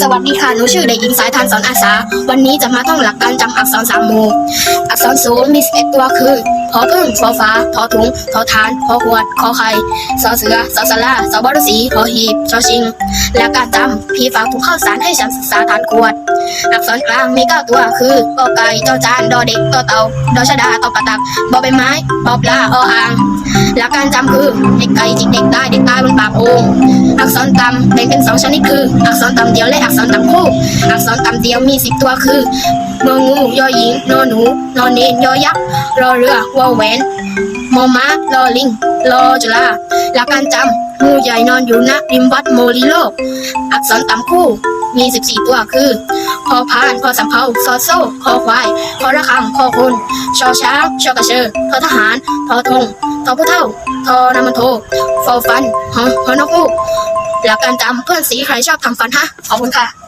สวัสดีค่ะ หนูชื่อเด็กหญิงสายทานสอนอาสา วันนี้จะมาท่องหลักการจำอักษรสามหมู่อักษรศูนย์มี11ตัวคือพอพึ่งฟอฟ้าทอถุงทอทานพอหวดขอไข่สอเสือสอสลาสอบอรสีหอหีบชอชิง และการจำพี่ฝากถุงข้าวสารให้ฉันศึกษาทานขวด อักษรกลางมีเก้าตัวคือกอไก่จอจานดอเด็กตอเต่าดอชดาตอปะตักบอใบไม้บอปลาออ่าง หลักการจำคือเด็กไก่จิกเด็กได้เด็กตายบนปากโอ่งอักษรต่ำแบ่งเป็นสองชนิดคือ อักษรต่ำเดียวและอักษรต่ำคู่ อักษรต่ำเดียวมีสิบตัวคืององูยอหญิงนอหนูนอนเนนยอยักษ์รอเรือวอแหวนมอม้าลอลิงรอจุฬาหลักการจำงูใหญ่นอนอยู่ณริมวัดโมลิโลก อักษรต่ำคู่มี 14 ตัวคือ พอพาน พอสำเภาซอโซ่คอควาย คอระฆังคอคน ชอช้าง ชอกระเชอทอทหาร ทอธง ทอผู้เท่าทอนามันโทฟอฟันหอหอนกฮูกหลักการจำเพื่อนสีใครชอบทำฟันฮะขอบคุณค่ะ